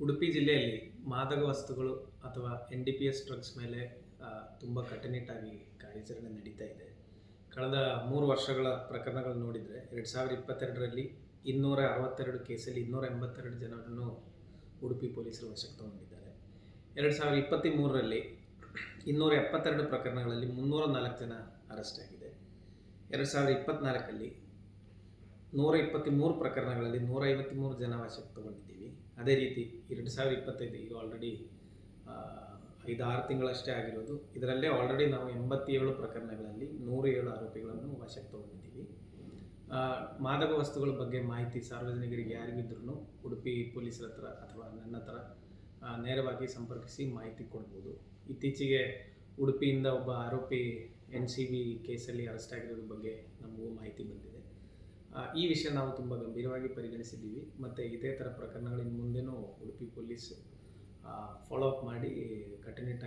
ಉಡುಪಿ ಜಿಲ್ಲೆಯಲ್ಲಿ ಮಾದಕ ವಸ್ತುಗಳು ಅಥವಾ N D P S drugs ಮೇಲೆ ತುಂಬ ಕಟ್ಟುನಿಟ್ಟಾಗಿ ಕಾರ್ಯಾಚರಣೆ ನಡೀತಾ ಇದೆ. ಕಳೆದ ಮೂರು ವರ್ಷಗಳ ಪ್ರಕರಣಗಳು ನೋಡಿದರೆ ಎರಡು ಸಾವಿರದ ಇಪ್ಪತ್ತೆರಡರಲ್ಲಿ ಇನ್ನೂರ ಅರವತ್ತೆರಡು ಕೇಸಲ್ಲಿ ಇನ್ನೂರ ಎಂಬತ್ತೆರಡು ಜನರನ್ನು ಉಡುಪಿ ಪೊಲೀಸರು ವಶಕ್ಕೆ ತಗೊಂಡಿದ್ದಾರೆ. ಎರಡು ಸಾವಿರದ ಇಪ್ಪತ್ತ್ಮೂರರಲ್ಲಿ ಇನ್ನೂರ ಎಪ್ಪತ್ತೆರಡು ಪ್ರಕರಣಗಳಲ್ಲಿ ಮುನ್ನೂರ ನಾಲ್ಕು ಜನ ಅರೆಸ್ಟ್ ಆಗಿದೆ. ಎರಡು ಸಾವಿರದ ಇಪ್ಪತ್ತ್ನಾಲ್ಕಲ್ಲಿ ನೂರ ಇಪ್ಪತ್ತ್ಮೂರು ಪ್ರಕರಣಗಳಲ್ಲಿ ನೂರ ಐವತ್ತ್ಮೂರು ಜನ ವಶಕ್ಕೆ ತಗೊಂಡಿದ್ದೀವಿ. ಅದೇ ರೀತಿ ಎರಡು ಸಾವಿರದ ಇಪ್ಪತ್ತೈದು ಈಗ ಆಲ್ರೆಡಿ ಐದು ತಿಂಗಳಷ್ಟೇ ಆಗಿರೋದು. ಇದರಲ್ಲೇ ಆಲ್ರೆಡಿ ನಾವು ಎಂಬತ್ತೇಳು ಪ್ರಕರಣಗಳಲ್ಲಿ ನೂರ ಏಳು ಆರೋಪಿಗಳನ್ನು ವಶಕ್ಕೆ ತಗೊಂಡಿದ್ದೀವಿ. ಮಾದಕ ವಸ್ತುಗಳ ಬಗ್ಗೆ ಮಾಹಿತಿ ಸಾರ್ವಜನಿಕರಿಗೆ ಯಾರಿಗಿದ್ರೂ ಉಡುಪಿ ಪೊಲೀಸರ ಹತ್ರ ಅಥವಾ ನನ್ನ ಹತ್ರ ನೇರವಾಗಿ ಸಂಪರ್ಕಿಸಿ ಮಾಹಿತಿ ಕೊಡ್ಬೋದು. ಇತ್ತೀಚೆಗೆ ಉಡುಪಿಯಿಂದ ಒಬ್ಬ ಆರೋಪಿ ಎನ್ ಸಿ ಬಿ ಕೇಸಲ್ಲಿ ಅರೆಸ್ಟ್ ಆಗಿರೋದ್ರ ಬಗ್ಗೆ ನಮಗೂ ಮಾಹಿತಿ ಬಂದಿದೆ. ಈ ವಿಷಯ ನಾವು ತುಂಬ ಗಂಭೀರವಾಗಿ ಪರಿಗಣಿಸಿದ್ದೀವಿ. ಮತ್ತು ಇದೇ ಥರ ಪ್ರಕರಣಗಳಿನ ಮುಂದೆನೂ ಉಡುಪಿ ಪೊಲೀಸ್ ಫಾಲೋ ಅಪ್ ಮಾಡಿ ಮಾಡಲಾಗ್ತದೆ